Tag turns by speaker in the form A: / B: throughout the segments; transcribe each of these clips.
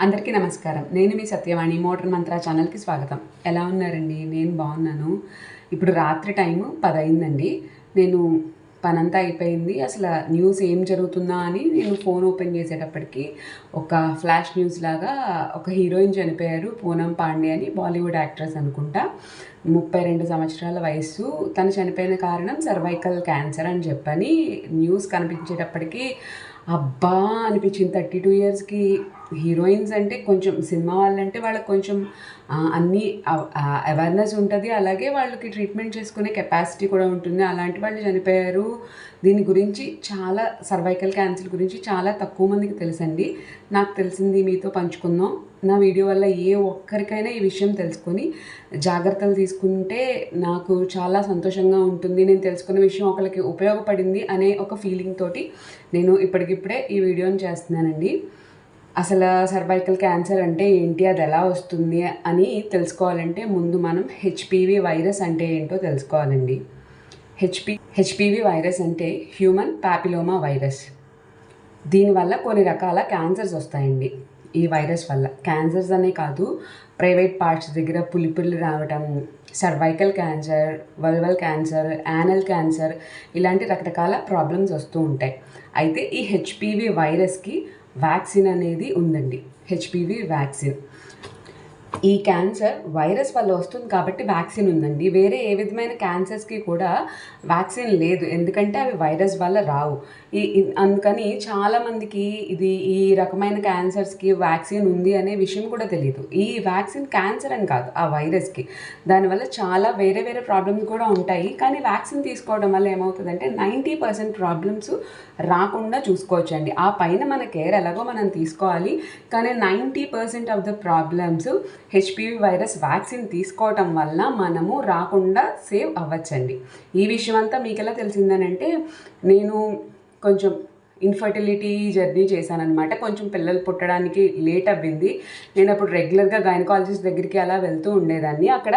A: అందరికీ నమస్కారం. నేను మీ సత్యవాణి మోటార్ మంత్ర ఛానల్కి స్వాగతం. ఎలా ఉన్నారండి? నేను బాగున్నాను. ఇప్పుడు రాత్రి టైము పదయిందండి నేను పనంతా అయిపోయింది. అసలు న్యూస్ ఏం జరుగుతుందా అని నేను ఫోన్ ఓపెన్ చేసేటప్పటికి ఒక ఫ్లాష్ న్యూస్ లాగా ఒక హీరోయిన్ చనిపోయారు పూనం పాండే అని బాలీవుడ్ యాక్ట్రెస్ అనుకుంటా. ముప్పై రెండు సంవత్సరాల వయస్సు. తను చనిపోయిన కారణం సర్వైకల్ క్యాన్సర్ అని చెప్పని న్యూస్ కనిపించేటప్పటికి అబ్బా అనిపించింది. థర్టీ టూ ఇయర్స్కి హీరోయిన్స్ అంటే కొంచెం సినిమా వాళ్ళంటే వాళ్ళకి కొంచెం అన్నీ అవేర్నెస్ ఉంటుంది. అలాగే వాళ్ళకి ట్రీట్మెంట్ చేసుకునే కెపాసిటీ కూడా ఉంటుంది. అలాంటి వాళ్ళు చనిపోయారు. దీని గురించి చాలా సర్వైకల్ క్యాన్సర్ గురించి చాలా తక్కువ మందికి తెలుసండి. నాకు తెలిసింది మీతో పంచుకుందాం. నా వీడియో వల్ల ఏ ఒక్కరికైనా ఈ విషయం తెలుసుకొని జాగ్రత్తలు తీసుకుంటే నాకు చాలా సంతోషంగా ఉంటుంది. నేను తెలుసుకున్న విషయం ఒకరికి ఉపయోగపడింది అనే ఒక ఫీలింగ్ తోటి నేను ఇప్పటికిప్పుడే ఈ వీడియోని చేస్తున్నానండి. అసలు సర్వైకల్ క్యాన్సర్ అంటే ఏంటి? అది ఎలా వస్తుంది? అని తెలుసుకోవాలంటే ముందు మనం హెచ్పివి వైరస్ అంటే ఏంటో తెలుసుకోవాలండి. హెచ్పి హెచ్పివి వైరస్ అంటే హ్యూమన్ ప్యాపిలోమా వైరస్ దీనివల్ల కొన్ని రకాల క్యాన్సర్స్ వస్తాయండి. ఈ వైరస్ వల్ల. క్యాన్సర్స్ అనే కాదు ప్రైవేట్ పార్ట్స్ దగ్గర పులిపులు రావటం cervical cancer vulval cancer anal cancer ఇలాంటి రకరకాల ప్రాబ్లమ్స్ వస్తూ ఉంటాయి. అయితే ఈ హెచ్పివి వైరస్కి వ్యాక్సిన్ అనేది ఉందండి. HPV vaccine. ఈ క్యాన్సర్ వైరస్ వల్ల వస్తుంది కాబట్టి వ్యాక్సిన్ ఉందండి. వేరే ఏ విధమైన క్యాన్సర్స్కి కూడా వ్యాక్సిన్ లేదు. ఎందుకంటే అవి వైరస్ వల్ల రావు. ఈ అందుకని చాలామందికి ఇది ఈ రకమైన క్యాన్సర్స్కి వ్యాక్సిన్ ఉంది అనే విషయం కూడా తెలియదు ఈ వ్యాక్సిన్ క్యాన్సర్ అని కాదు ఆ వైరస్కి దానివల్ల చాలా వేరే వేరే ప్రాబ్లమ్స్ కూడా ఉంటాయి. కానీ వ్యాక్సిన్ తీసుకోవడం వల్ల ఏమవుతుందంటే నైంటీ పర్సెంట్ ప్రాబ్లమ్స్ రాకుండా చూసుకోవచ్చండి. ఆ పైన మన కేర్ ఎలాగో మనం తీసుకోవాలి. కానీ ninety percent of the problems HPV virus vaccine తీసుకోవటం వల్ల మనము రాకుండా సేవ్ అవ్వచ్చండి. ఈ విషయం అంతా మీకు ఎలా తెలిసిందనంటే నేను కొంచెం ఇన్ఫర్టిలిటీ జర్నీ చేశానమాట కొంచెం పిల్లలు పుట్టడానికి లేట్ అవ్వింది. నేను అప్పుడు రెగ్యులర్గా గైనకాలజిస్ట్ దగ్గరికి అలా వెళ్తూ ఉండేదాన్ని. అక్కడ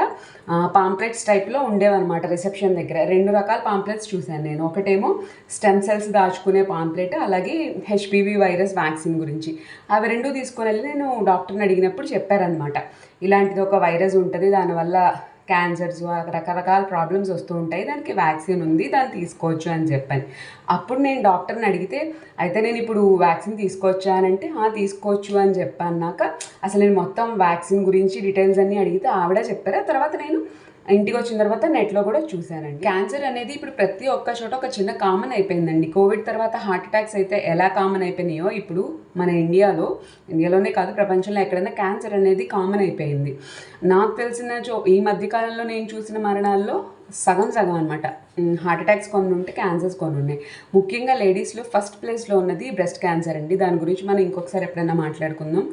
A: పాంప్లెట్స్ టైప్లో ఉండేవన్నమాట రిసెప్షన్ దగ్గర. రెండు రకాల పాంప్లెట్స్ చూశాను నేను. ఒకటేమో స్టెమ్ సెల్స్ దాచుకునే పాంప్లెట్ అలాగే హెచ్పివి వైరస్ వ్యాక్సిన్ గురించి. అవి రెండు తీసుకొని వెళ్ళి నేను డాక్టర్ని అడిగినప్పుడు చెప్పారనమాట ఇలాంటిది ఒక వైరస్ ఉంటుంది దానివల్ల క్యాన్సర్స్ రకరకాల ప్రాబ్లమ్స్ వస్తూ ఉంటాయి. దానికి వ్యాక్సిన్ ఉంది దాన్ని తీసుకోవచ్చు అని చెప్పాను. అప్పుడు నేను డాక్టర్ని అడిగితే అయితే నేను ఇప్పుడు వ్యాక్సిన్ తీసుకోవచ్చా? అని అంటే "ఆ, తీసుకోవచ్చు అని చెప్పాన్నాక అసలు నేను మొత్తం వ్యాక్సిన్ గురించి డీటెయిల్స్ అన్నీ అడిగితే ఆవిడ చెప్పారు. తర్వాత నేను ఇంటికి వచ్చిన తర్వాత నెట్లో కూడా చూశానండి క్యాన్సర్ అనేది ఇప్పుడు ప్రతి ఒక్క చోట ఒక చిన్న కామన్ అయిపోయిందండి. కోవిడ్ తర్వాత హార్ట్ అటాక్స్ అయితే ఎలా కామన్ అయిపోయినాయో ఇప్పుడు మన ఇండియాలో ఇండియాలోనే కాదు ప్రపంచంలో ఎక్కడైనా క్యాన్సర్ అనేది కామన్ అయిపోయింది. నాకు తెలిసిన చో ఈ మధ్యకాలంలో నేను చూసిన మరణాల్లో సగం సగం అనమాట హార్ట్ అటాక్స్ కొన్ని ఉంటే క్యాన్సర్స్ కొన్ని ఉన్నాయి. ముఖ్యంగా లేడీస్లో ఫస్ట్ ప్లేస్లో ఉన్నది బ్రెస్ట్ క్యాన్సర్ అండి. దాని గురించి మనం ఇంకొకసారి ఎప్పుడైనా మాట్లాడుకుందాం.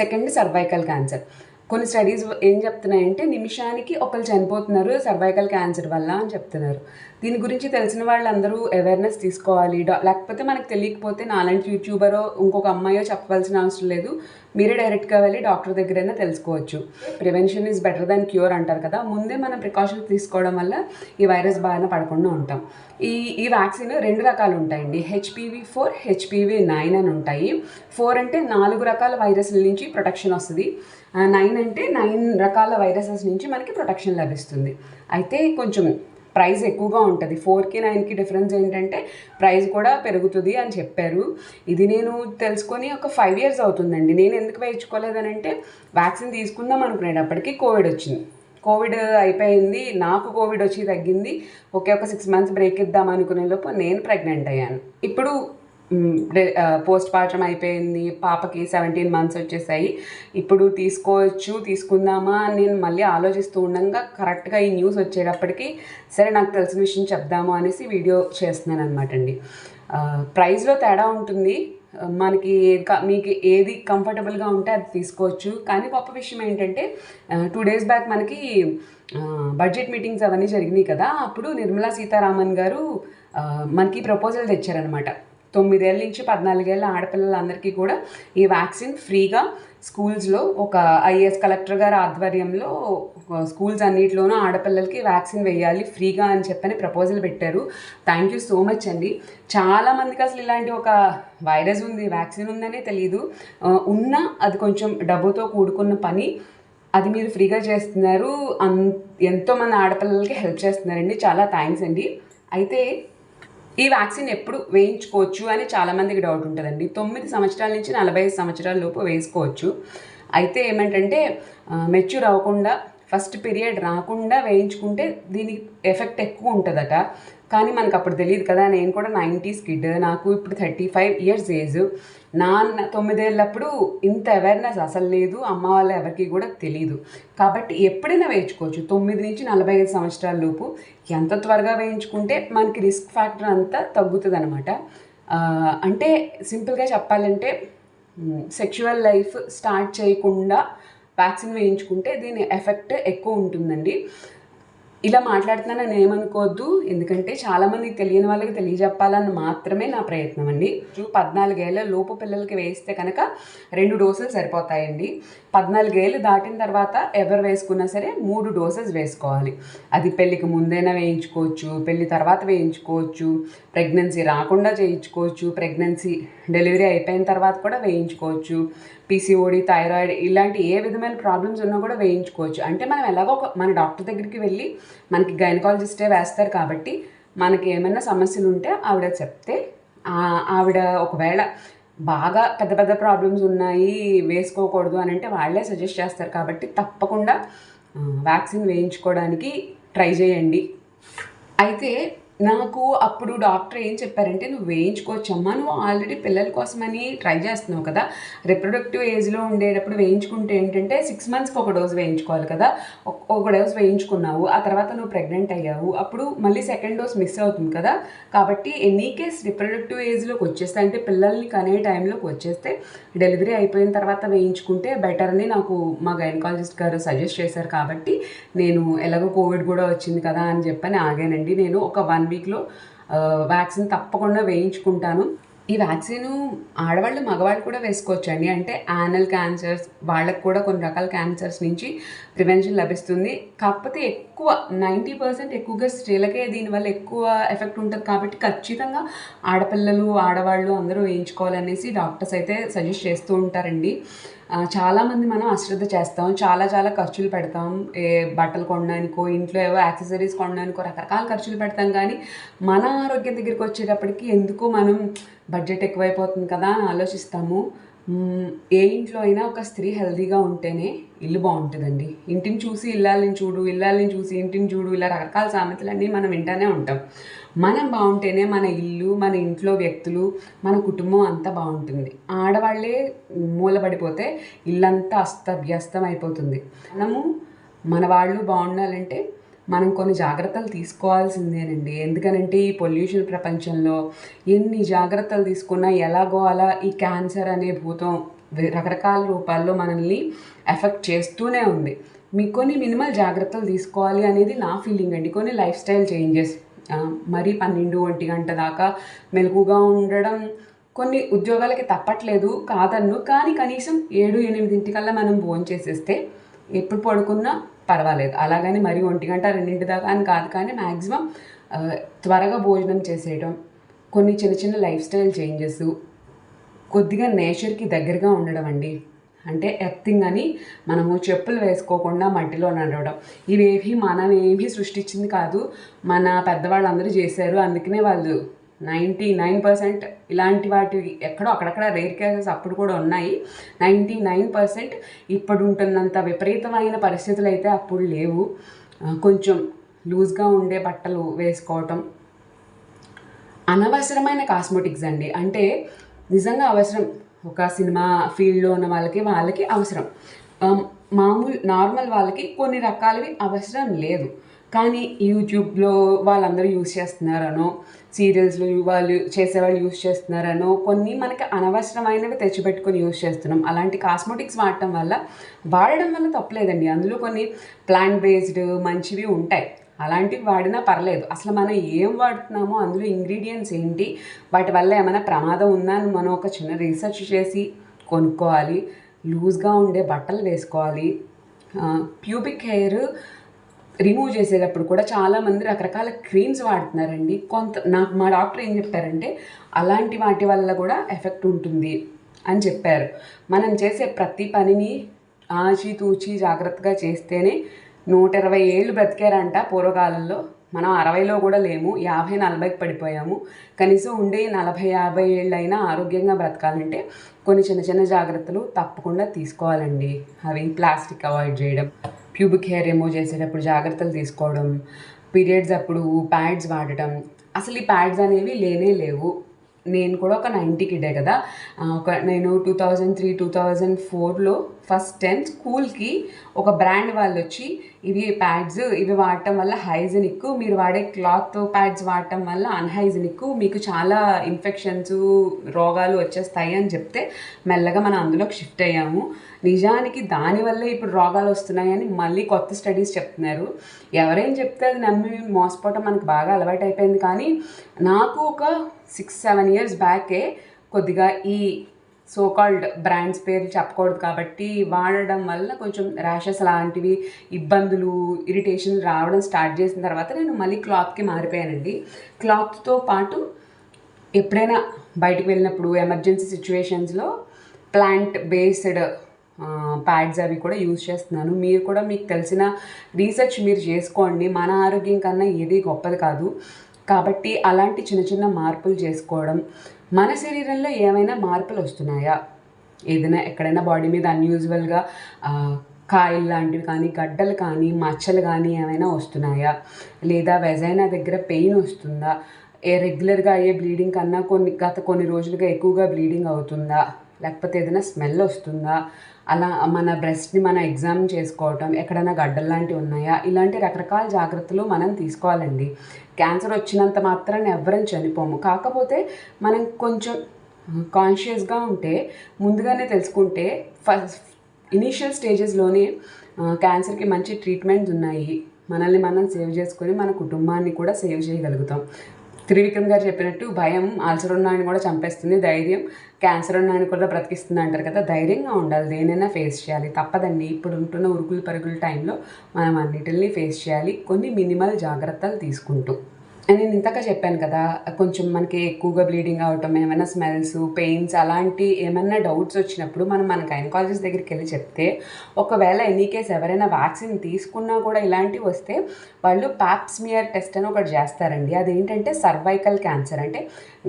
A: Second cervical cancer. కొన్ని స్టడీస్ ఏం చెప్తున్నాయంటే నిమిషానికి ఒకరు చనిపోతున్నారు సర్వైకల్ క్యాన్సర్ వల్ల అని చెప్తున్నారు. దీని గురించి తెలిసిన వాళ్ళందరూ అవేర్నెస్ తీసుకోవాలి. లేకపోతే మనకు తెలియకపోతే నాలాంటి యూట్యూబరో ఇంకొక అమ్మాయో చెప్పవలసిన అవసరం లేదు. మీరే డైరెక్ట్గా వెళ్ళి డాక్టర్ దగ్గరైనా తెలుసుకోవచ్చు. Prevention is better than cure అంటారు కదా. ముందే మనం ప్రికాషన్స్ తీసుకోవడం వల్ల ఈ వైరస్ బారిన పడకుండా ఉంటాం. ఈ ఈ వ్యాక్సిన్ రెండు రకాలు ఉంటాయండి. హెచ్పివి ఫోర్ హెచ్పివి నైన్ అని ఉంటాయి. ఫోర్ అంటే నాలుగు రకాల వైరస్ల నుంచి ప్రొటెక్షన్ వస్తుంది. నైన్ అంటే నైన్ రకాల వైరసెస్ నుంచి మనకి ప్రొటెక్షన్ లభిస్తుంది. అయితే కొంచెం ప్రైస్ ఎక్కువగా ఉంటుంది. ఫోర్కి నైన్కి డిఫరెన్స్ ఏంటంటే ప్రైస్ కూడా పెరుగుతుంది అని చెప్పారు. ఇది నేను తెలుసుకొని ఒక ఫైవ్ ఇయర్స్ అవుతుందండి. నేను ఎందుకు వేయించుకోలేదని అంటే వ్యాక్సిన్ తీసుకుందాం అనుకునేటప్పటికి కోవిడ్ వచ్చింది. కోవిడ్ అయిపోయింది. నాకు కోవిడ్ వచ్చి తగ్గింది. ఒకే ఒక సిక్స్ మంత్స్ బ్రేక్ ఇద్దాం అనుకునే లోపు నేను ప్రెగ్నెంట్ అయ్యాను. ఇప్పుడు పోస్ట్ పార్టం అయిపోయింది పాపకి సెవెంటీన్ మంత్స్ వచ్చేసాయి. ఇప్పుడు తీసుకోవచ్చు తీసుకుందామా అని నేను మళ్ళీ ఆలోచిస్తూ ఉండగా కరెక్ట్గా ఈ న్యూస్ వచ్చేటప్పటికి సరే నాకు తెలిసిన విషయం చెప్దాము అనేసి వీడియో చేస్తున్నాను అనమాట అండి ప్రైస్లో తేడా ఉంటుంది. మనకి మీకు ఏది కంఫర్టబుల్గా ఉంటే అది తీసుకోవచ్చు. కానీ గొప్ప విషయం ఏంటంటే టూ డేస్ బ్యాక్ మనకి బడ్జెట్ మీటింగ్స్ అవన్నీ జరిగినాయి కదా. అప్పుడు నిర్మలా సీతారామన్ గారు మనకి ప్రపోజల్ తెచ్చారనమాట తొమ్మిదేళ్ళ నుంచి పద్నాలుగేళ్ళ ఆడపిల్లలందరికీ కూడా ఈ వ్యాక్సిన్ ఫ్రీగా స్కూల్స్లో ఒక ఐఏఎస్ కలెక్టర్ గారి ఆధ్వర్యంలో స్కూల్స్ అన్నిటిలోనూ ఆడపిల్లలకి వ్యాక్సిన్ వేయాలి ఫ్రీగా అని చెప్పని ప్రపోజల్ పెట్టారు. థ్యాంక్ యూ సో మచ్ అండి. చాలామందికి అసలు ఇలాంటి ఒక వైరస్ ఉంది వ్యాక్సిన్ ఉందనే తెలియదు ఉన్నా అది కొంచెం డబ్బుతో కూడుకున్న పని. అది మీరు ఫ్రీగా చేస్తున్నారు. అన్ ఎంతోమంది ఆడపిల్లలకి హెల్ప్ చేస్తున్నారండి. చాలా థ్యాంక్స్ అండి. అయితే ఈ వ్యాక్సిన్ ఎప్పుడు వేయించుకోవచ్చు అని చాలామందికి డౌట్ ఉంటుందండి. తొమ్మిది సంవత్సరాల నుంచి నలభై ఐదు సంవత్సరాల లోపు వేసుకోవచ్చు. అయితే ఏమంటంటే మెచ్యూర్ అవ్వకుండా ఫస్ట్ పీరియడ్ రాకుండా వేయించుకుంటే దీనికి ఎఫెక్ట్ ఎక్కువ ఉంటుందట. కానీ మనకు అప్పుడు తెలియదు కదా నేను కూడా నైంటీస్ కిడ్ నాకు ఇప్పుడు థర్టీ ఫైవ్ ఇయర్స్ ఏజ్. నాన్న తొమ్మిదేళ్ళప్పుడు ఇంత అవేర్నెస్ అసలు లేదు అమ్మ వాళ్ళ ఎవరికి కూడా తెలియదు కాబట్టి ఎప్పుడైనా వేయించుకోవచ్చు. తొమ్మిది నుంచి నలభై ఐదు సంవత్సరాల లోపు ఎంత త్వరగా వేయించుకుంటే మనకి రిస్క్ ఫ్యాక్టర్ అంతా తగ్గుతుంది అనమాట అంటే సింపుల్గా చెప్పాలంటే సెక్షువల్ లైఫ్ స్టార్ట్ చేయకుండా వ్యాక్సిన్ వేయించుకుంటే దీని ఎఫెక్ట్ ఎక్కువ ఉంటుందండి. ఇలా మాట్లాడుతున్నానని ఏమనుకోవద్దు. ఎందుకంటే చాలామందికి తెలియని వాళ్ళకి తెలియజెప్పాలని మాత్రమే నా ప్రయత్నం అండి. పద్నాలుగేళ్ళ లోపు పిల్లలకి వేస్తే కనుక రెండు డోసెస్ సరిపోతాయండి. పద్నాలుగేళ్ళు దాటిన తర్వాత ఎవరు వేసుకున్నా సరే మూడు డోసెస్ వేసుకోవాలి. అది పెళ్ళికి ముందైనా వేయించుకోవచ్చు పెళ్ళి తర్వాత వేయించుకోవచ్చు ప్రెగ్నెన్సీ రాకుండా చేయించుకోవచ్చు ప్రెగ్నెన్సీ డెలివరీ అయిపోయిన తర్వాత కూడా వేయించుకోవచ్చు పీసీఓడి థైరాయిడ్ ఇలాంటి ఏ విధమైన ప్రాబ్లమ్స్ ఉన్నా కూడా వేయించుకోవచ్చు. అంటే మనం ఎలాగో ఒక మన డాక్టర్ దగ్గరికి వెళ్ళి మనకి గైనకాలజిస్టే వేస్తారు కాబట్టి మనకి ఏమైనా సమస్యలు ఉంటే ఆవిడ చెప్తే ఆవిడ ఒకవేళ బాగా పెద్ద పెద్ద ప్రాబ్లమ్స్ ఉన్నాయి వేసుకోకూడదు అని అంటే వాళ్ళే సజెస్ట్ చేస్తారు కాబట్టి తప్పకుండా వ్యాక్సిన్ వేయించుకోవడానికి ట్రై చేయండి. అయితే నాకు అప్పుడు డాక్టర్ ఏం చెప్పారంటే నువ్వు వేయించుకోవచ్చమ్మా నువ్వు ఆల్రెడీ పిల్లల కోసమని ట్రై చేస్తున్నావు కదా. రిప్రొడక్టివ్ ఏజ్లో ఉండేటప్పుడు వేయించుకుంటే ఏంటంటే సిక్స్ మంత్స్కి ఒక డోస్ వేయించుకోవాలి కదా. ఒక- డోస్ వేయించుకున్నావు ఆ తర్వాత నువ్వు ప్రెగ్నెంట్ అయ్యావు. అప్పుడు మళ్ళీ సెకండ్ డోస్ మిస్ అవుతుంది కదా. కాబట్టి ఎనీ కేస్ రిప్రొడక్టివ్ ఏజ్లోకి వచ్చేస్తే అంటే పిల్లల్ని కనే టైంలోకి వచ్చేస్తే డెలివరీ అయిపోయిన తర్వాత వేయించుకుంటే బెటర్ అని నాకు మా గైనకాలజిస్ట్ గారు సజెస్ట్ చేశారు. కాబట్టి నేను ఎలాగో కోవిడ్ కూడా వచ్చింది కదా అని చెప్పని ఆగానండి. నేను ఒక వన్ వీక్లో వ్యాక్సిన్ తప్పకుండా వేయించుకుంటాను. ఈ వ్యాక్సిన్ ఆడవాళ్ళు మగవాళ్ళు కూడా వేసుకోవచ్చండి. అంటే యానల్ క్యాన్సర్స్ వాళ్ళకు కూడా కొన్ని రకాల క్యాన్సర్స్ నుంచి ప్రివెన్షన్ లభిస్తుంది. కాకపోతే ఎక్కువ నైంటీ పర్సెంట్ ఎక్కువగా స్త్రీలకే దీనివల్ల ఎక్కువ ఎఫెక్ట్ ఉంటుంది. కాబట్టి ఖచ్చితంగా ఆడపిల్లలు ఆడవాళ్ళు అందరూ వేయించుకోవాలనేసి డాక్టర్స్ అయితే సజెస్ట్ చేస్తూ ఉంటారండి. చాలామంది మనం అశ్రద్ధ చేస్తాం. చాలా చాలా ఖర్చులు పెడతాం. ఏ బట్టలు కొనడానికో ఇంట్లో ఏవో యాక్సెసరీస్ కొనడానికో రకరకాల ఖర్చులు పెడతాం. కానీ మన ఆరోగ్యం దగ్గరికి వచ్చేటప్పటికి ఎందుకు మనం బడ్జెట్ ఎక్కువైపోతుంది కదా అని ఆలోచిస్తాము. ఏ ఇంట్లో అయినా ఒక స్త్రీ హెల్దీగా ఉంటేనే ఇల్లు బాగుంటుందండి. ఇంటిని చూసి ఇల్లాలని చూడు ఇల్లాలని చూసి ఇంటిని చూడు ఇలా రకరకాల సామెతలన్నీ మనం వింటానే ఉంటాం. మనం బాగుంటేనే మన ఇల్లు మన ఇంట్లో వ్యక్తులు మన కుటుంబం అంతా బాగుంటుంది. ఆడవాళ్ళే మూలబడిపోతే ఇల్లంతా అస్తవ్యస్తం అయిపోతుంది మనము మన వాళ్ళు బాగుండాలంటే మనం కొన్ని జాగ్రత్తలు తీసుకోవాల్సిందేనండి. ఎందుకనంటే ఈ పొల్యూషన్ ప్రపంచంలో ఎన్ని జాగ్రత్తలు తీసుకున్నా ఎలాగో అలా ఈ క్యాన్సర్ అనే భూతం రకరకాల రూపాల్లో మనల్ని ఎఫెక్ట్ చేస్తూనే ఉంది. మీకు కొన్ని మినిమల్ జాగ్రత్తలు తీసుకోవాలి అనేది నా ఫీలింగ్ అండి. కొన్ని లైఫ్ స్టైల్ చేంజెస్ మరీ పన్నెండు ఒంటి గంట దాకా మెలకుగా ఉండడం కొన్ని ఉద్యోగాలకి తప్పట్లేదు కాదన్ను. కానీ కనీసం ఏడు ఎనిమిదింటికల్లా మనం భోజనం చేసేస్తే ఎప్పుడు పడుకున్నా పర్వాలేదు. అలాగని మరి ఒంటి గంట రెండింటి దాకా అని కాదు కానీ మ్యాక్సిమం త్వరగా భోజనం చేసేయడం కొన్ని చిన్న చిన్న లైఫ్ స్టైల్ చేంజెస్ కొద్దిగా నేచర్కి దగ్గరగా ఉండడం అండి. అంటే ఎర్తింగ్ అని మనము చెప్పులు వేసుకోకుండా మట్టిలో నడవడం. ఇవేవి మనం ఏమీ సృష్టించింది కాదు మన పెద్దవాళ్ళందరూ చేశారు అందుకనే వాళ్ళు నైంటీ నైన్ పర్సెంట్ ఇలాంటి వాటి ఎక్కడో అక్కడక్కడ రేర్ కేసెస్ అప్పుడు కూడా ఉన్నాయి. నైంటీ నైన్ పర్సెంట్ ఇప్పుడు ఉంటున్నంత విపరీతమైన పరిస్థితులు అయితే అప్పుడు లేవు. కొంచెం లూజ్గా ఉండే బట్టలు వేసుకోవటం. అనవసరమైన కాస్మెటిక్స్ అండి. అంటే నిజంగా అవసరం. ఒక సినిమా ఫీల్డ్లో ఉన్న వాళ్ళకి వాళ్ళకి అవసరం. మామూలు నార్మల్ వాళ్ళకి కొన్ని రకాలవి అవసరం లేదు. కానీ యూట్యూబ్లో వాళ్ళందరూ యూజ్ చేస్తున్నారనో సీరియల్స్లో వాళ్ళు చేసేవాళ్ళు యూజ్ చేస్తున్నారనో కొన్ని మనకి అనవసరమైనవి తెచ్చిపెట్టుకొని యూస్ చేస్తున్నాం. అలాంటి కాస్మెటిక్స్ వాడటం వల్ల వాడడం వల్ల తప్పలేదండి. అందులో కొన్ని ప్లాంట్ బేస్డ్ మంచివి ఉంటాయి. అలాంటివి వాడినా పర్లేదు. అసలు మనం ఏం వాడుతున్నామో అందులో ఇంగ్రీడియంట్స్ ఏంటి వాటి వల్ల ఏమైనా ప్రమాదం ఉందా అని మనం ఒక చిన్న రీసెర్చ్ చేసి కొనుక్కోవాలి. లూజ్గా ఉండే బట్టలు వేసుకోవాలి. ప్యూబిక్ హెయిర్ రిమూవ్ చేసేటప్పుడు కూడా చాలామంది రకరకాల క్రీమ్స్ వాడుతున్నారండి. కొంత నాకు మా డాక్టర్ ఏం చెప్పారంటే అలాంటి వాటి వల్ల కూడా ఎఫెక్ట్ ఉంటుంది అని చెప్పారు. మనం చేసే ప్రతి పనిని ఆచి తూచి జాగ్రత్తగా చేస్తేనే నూట ఇరవై ఏళ్ళు బ్రతికారంట పూర్వకాలంలో. మనం అరవైలో కూడా లేము యాభై నలభైకి పడిపోయాము. కనీసం ఉండే నలభై యాభై ఏళ్ళైనా ఆరోగ్యంగా బ్రతకాలంటే కొన్ని చిన్న చిన్న జాగ్రత్తలు తప్పకుండా తీసుకోవాలండి. అవి ప్లాస్టిక్ అవాయిడ్ చేయడం. ప్యూబిక్ హెయిర్ రిమూవ్ చేసేటప్పుడు జాగ్రత్తలు తీసుకోవడం పీరియడ్స్ అప్పుడు ప్యాడ్స్ వాడటం. అసలు ఈ ప్యాడ్స్ అనేవి లేనే లేవు. నేను కూడా ఒక నైంటీ కిడే కదా. ఒక నేను two thousand three two thousand ఫోర్లో ఫస్ట్ టెన్త్ స్కూల్కి ఒక బ్రాండ్ వాళ్ళు వచ్చి ఇవి ప్యాడ్స్ ఇవి వాడటం వల్ల హైజెనిక్ మీరు వాడే క్లాత్ ప్యాడ్స్ వాడటం వల్ల అన్హైజెనిక్ మీకు చాలా ఇన్ఫెక్షన్స్ రోగాలు వచ్చేస్తాయి అని చెప్తే మెల్లగా మనం అందులోకి షిఫ్ట్ అయ్యాము. నిజానికి దానివల్ల ఇప్పుడు రోగాలు వస్తున్నాయని మళ్ళీ కొత్త స్టడీస్ చెప్తున్నారు. ఎవరేం చెప్తే అది నమ్మి మోసపోవటం మనకు బాగా అలవాటు అయిపోయింది కానీ నాకు ఒక సిక్స్ సెవెన్ ఇయర్స్ బ్యాకే కొద్దిగా ఈ సో కాల్డ్ బ్రాండ్స్ పేర్లు చెప్పకూడదు కాబట్టి వాడడం వల్ల కొంచెం ర్యాషెస్ లాంటివి ఇబ్బందులు ఇరిటేషన్ రావడం స్టార్ట్ చేసిన తర్వాత నేను మళ్ళీ క్లాత్కి మారిపోయానండి. క్లాత్తో పాటు ఎప్పుడైనా బయటకు వెళ్ళినప్పుడు ఎమర్జెన్సీ సిచ్యువేషన్స్లో ప్లాంట్ బేస్డ్ ప్యాడ్స్ అవి కూడా యూజ్ చేస్తున్నాను. మీరు కూడా మీకు తెలిసిన రీసెర్చ్ మీరు చేసుకోండి. మన ఆరోగ్యం కన్నా ఏది గొప్పది కాదు. కాబట్టి అలాంటి చిన్న చిన్న మార్పులు చేసుకోవడం మన శరీరంలో ఏమైనా మార్పులు వస్తున్నాయా? ఏదైనా ఎక్కడైనా బాడీ మీద అన్యూజువల్గా కాయలు లాంటివి కానీ గడ్డలు కానీ మచ్చలు కానీ ఏమైనా వస్తున్నాయా? లేదా వెజైనా దగ్గర పెయిన్ వస్తుందా? ఏ రెగ్యులర్గా అయ్యే బ్లీడింగ్ కన్నా కొన్ని గత కొన్ని రోజులుగా ఎక్కువగా బ్లీడింగ్ అవుతుందా? లేకపోతే ఏదైనా స్మెల్ వస్తుందా? అలా మన బ్రెస్ట్ని మనం ఎగ్జామ్ చేసుకోవటం ఎక్కడైనా గడ్డలు లాంటివి ఉన్నాయా? ఇలాంటి రకరకాల జాగ్రత్తలు మనం తీసుకోవాలండి. క్యాన్సర్ వచ్చినంత మాత్రాన్ని ఎవ్వరం చనిపోము. కాకపోతే మనం కొంచెం కాన్షియస్గా ఉంటే ముందుగానే తెలుసుకుంటే ఫస్ట్ ఇనీషియల్ స్టేజెస్లోనే క్యాన్సర్కి మంచి ట్రీట్మెంట్స్ ఉన్నాయి. మనల్ని మనం సేవ్ చేసుకొని మన కుటుంబాన్ని కూడా సేవ్ చేయగలుగుతాం. త్రివిక్రమ్ గారు చెప్పినట్టు భయం ఆల్సర్ ఉన్నాయని కూడా చంపేస్తుంది ధైర్యం. క్యాన్సర్ ఉన్నాయని కూడా బ్రతికిస్తుంది అంటారు కదా ధైర్యంగా ఉండాలి. దేనైనా ఫేస్ చేయాలి. తప్పదండి. ఇప్పుడు ఉంటున్న ఉరుకులు పరుగుల టైంలో మనం అన్నిటిని ఫేస్ చేయాలి. కొన్ని మినిమల్ జాగ్రత్తలు తీసుకుంటూ. నేను ఇంతక చెప్పాను కదా కొంచెం మనకి ఎక్కువగా బ్లీడింగ్ అవటం ఏమైనా స్మెల్స్ పెయిన్స్ అలాంటి ఏమైనా డౌట్స్ వచ్చినప్పుడు మనం మన గైనకాలజిస్ట్ దగ్గరికి వెళ్ళి చెప్తే ఒకవేళ ఎనీ కేస్ ఎవరైనా వ్యాక్సిన్ తీసుకున్నా కూడా ఇలాంటివి వస్తే వాళ్ళు ప్యాప్స్మియర్ టెస్ట్ అని ఒకటి చేస్తారండి. అదేంటంటే సర్వైకల్ క్యాన్సర్ అంటే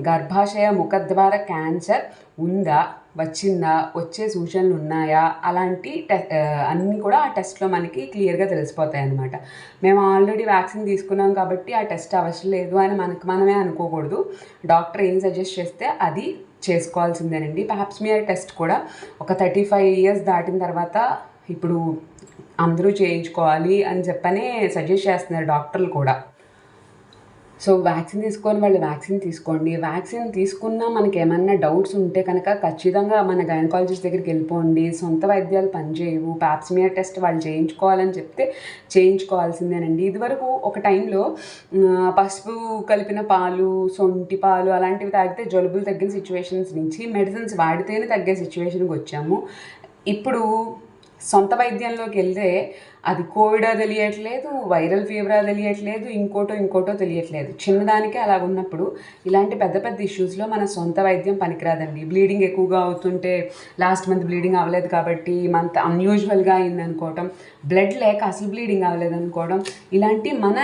A: గర్భాశయ ముఖద్వార క్యాన్సర్ ఉందా? వచ్చిందా వచ్చే సూచనలు ఉన్నాయా అలాంటి టె అన్నీ కూడా ఆ టెస్ట్లో మనకి క్లియర్గా తెలిసిపోతాయి అనమాట మేము ఆల్రెడీ వ్యాక్సిన్ తీసుకున్నాం కాబట్టి ఆ టెస్ట్ అవసరం లేదు అని మనకు మనమే అనుకోకూడదు. డాక్టర్ ఏం సజెస్ట్ చేస్తే అది చేసుకోవాల్సిందేనండి. పాప్స్మియర్ టెస్ట్ కూడా ఒక థర్టీ ఫైవ్ ఇయర్స్ దాటిన తర్వాత ఇప్పుడు అందరూ చేయించుకోవాలి అని చెప్పనే సజెస్ట్ చేస్తున్నారు డాక్టర్లు కూడా. సో వ్యాక్సిన్ తీసుకొని వాళ్ళు వ్యాక్సిన్ తీసుకోండి. వ్యాక్సిన్ తీసుకున్నా మనకి ఏమన్నా డౌట్స్ ఉంటే కనుక ఖచ్చితంగా మన గైనకాలజిస్ట్ దగ్గరికి వెళ్ళిపోండి. సొంత వైద్యాలు పనిచేయవు. ప్యాప్స్మియర్ టెస్ట్ వాళ్ళు చేయించుకోవాలని చెప్తే చేయించుకోవాల్సిందేనండి. ఇదివరకు ఒక టైంలో పసుపు కలిపిన పాలు సొంటి పాలు అలాంటివి తాగితే జలుబులు తగ్గిన సిచ్యువేషన్స్ నుంచి మెడిసిన్స్ వాడితేనే తగ్గే సిచ్యువేషన్కి వచ్చాము. ఇప్పుడు సొంత వైద్యంలోకి వెళ్తే అది కోవిడా తెలియట్లేదు వైరల్ ఫీవరా తెలియట్లేదు ఇంకోటో ఇంకోటో తెలియట్లేదు. చిన్నదానికే అలా ఉన్నప్పుడు ఇలాంటి పెద్ద పెద్ద ఇష్యూస్లో మన సొంత వైద్యం పనికిరాదండి. బ్లీడింగ్ ఎక్కువగా అవుతుంటే లాస్ట్ మంత్ బ్లీడింగ్ అవ్వలేదు కాబట్టి మంత్ అన్యూజువల్గా అయింది అనుకోవటం బ్లడ్ లేక అసలు బ్లీడింగ్ అవ్వలేదు అనుకోవడం ఇలాంటి మన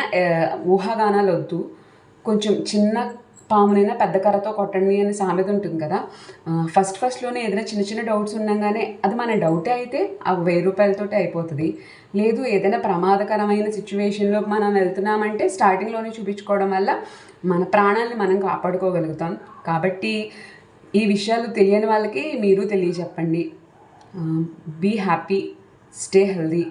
A: ఊహాగానాలు వద్దు కొంచెం చిన్న పామునైనా పెద్ద కర్రతో కొట్టండి అనే సామెత ఉంటుంది కదా. ఫస్ట్ ఫస్ట్లోనే ఏదైనా చిన్న చిన్న డౌట్స్ ఉండగానే అది మన డౌటే అయితే ఆ వెయ్యి రూపాయలతోటే అయిపోతుంది. లేదు ఏదైనా ప్రమాదకరమైన సిచ్యువేషన్లో మనం వెళ్తున్నామంటే స్టార్టింగ్లోనే చూపించుకోవడం వల్ల మన ప్రాణాలని మనం కాపాడుకోగలుగుతాం. కాబట్టి ఈ విషయాలు తెలియని వాళ్ళకి మీరు తెలియచెప్పండి బీ హ్యాపీ స్టే హెల్దీ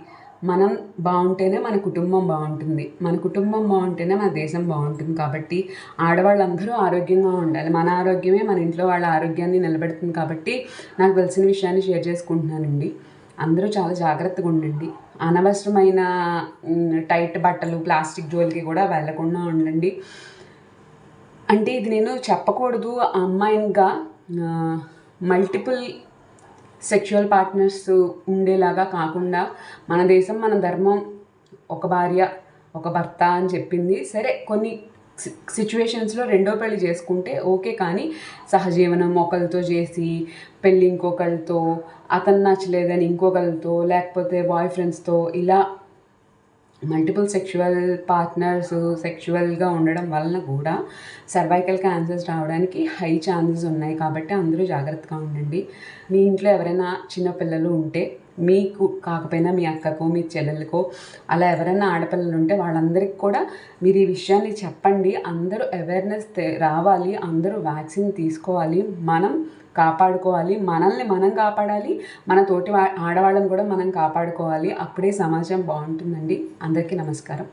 A: మనం బాగుంటేనే మన కుటుంబం బాగుంటుంది. మన కుటుంబం బాగుంటేనే మన దేశం బాగుంటుంది. కాబట్టి ఆడవాళ్ళందరూ ఆరోగ్యంగా ఉండాలి. మన ఆరోగ్యమే మన ఇంట్లో వాళ్ళ ఆరోగ్యాన్ని నిలబెడుతుంది కాబట్టి నాకు తెలిసిన విషయాన్ని షేర్ చేసుకుంటున్నానండి. అందరూ చాలా జాగ్రత్తగా ఉండండి. అనవసరమైన టైట్ బట్టలు ప్లాస్టిక్ జోలికి కూడా వెళ్ళకుండా ఉండండి. అంటే ఇది నేను చెప్పకూడదు. అమ్మాయిగా మల్టిపుల్ సెక్షువల్ పార్ట్నర్స్ ఉండేలాగా కాకుండా మన దేశం మన ధర్మం ఒక భార్య ఒక భర్త అని చెప్పింది. సరే కొన్ని సిచ్యువేషన్స్లో రెండో పెళ్ళి చేసుకుంటే ఓకే కానీ సహజీవనం ఒకరితో చేసి పెళ్ళి ఇంకొకరితో అతను నచ్చలేదని ఇంకొకరితో లేకపోతే బాయ్ ఫ్రెండ్స్తో ఇలా మల్టిపుల్ సెక్షువల్ పార్ట్నర్స్ సెక్షువల్గా ఉండడం వలన కూడా సర్వైకల్ క్యాన్సర్స్ రావడానికి హై ఛాన్సెస్ ఉన్నాయి కాబట్టి అందరూ జాగ్రత్తగా ఉండండి. మీ ఇంట్లో ఎవరైనా చిన్న పిల్లలు ఉంటే మీకు కాకపోయినా మీ అక్కకో మీ చెల్లెలకో అలా ఎవరైనా ఆడపిల్లలు ఉంటే వాళ్ళందరికీ కూడా మీరు ఈ విషయాన్ని చెప్పండి. అందరూ అవేర్నెస్ రావాలి అందరూ వ్యాక్సిన్ తీసుకోవాలి మనం కాపాడుకోవాలి మనల్ని మనం కాపాడాలి మన తోటి వా- ఆడవాళ్ళని కూడా మనం కాపాడుకోవాలి. అప్పుడే సమాజం బాగుంటుందండి. అందరికీ నమస్కారం.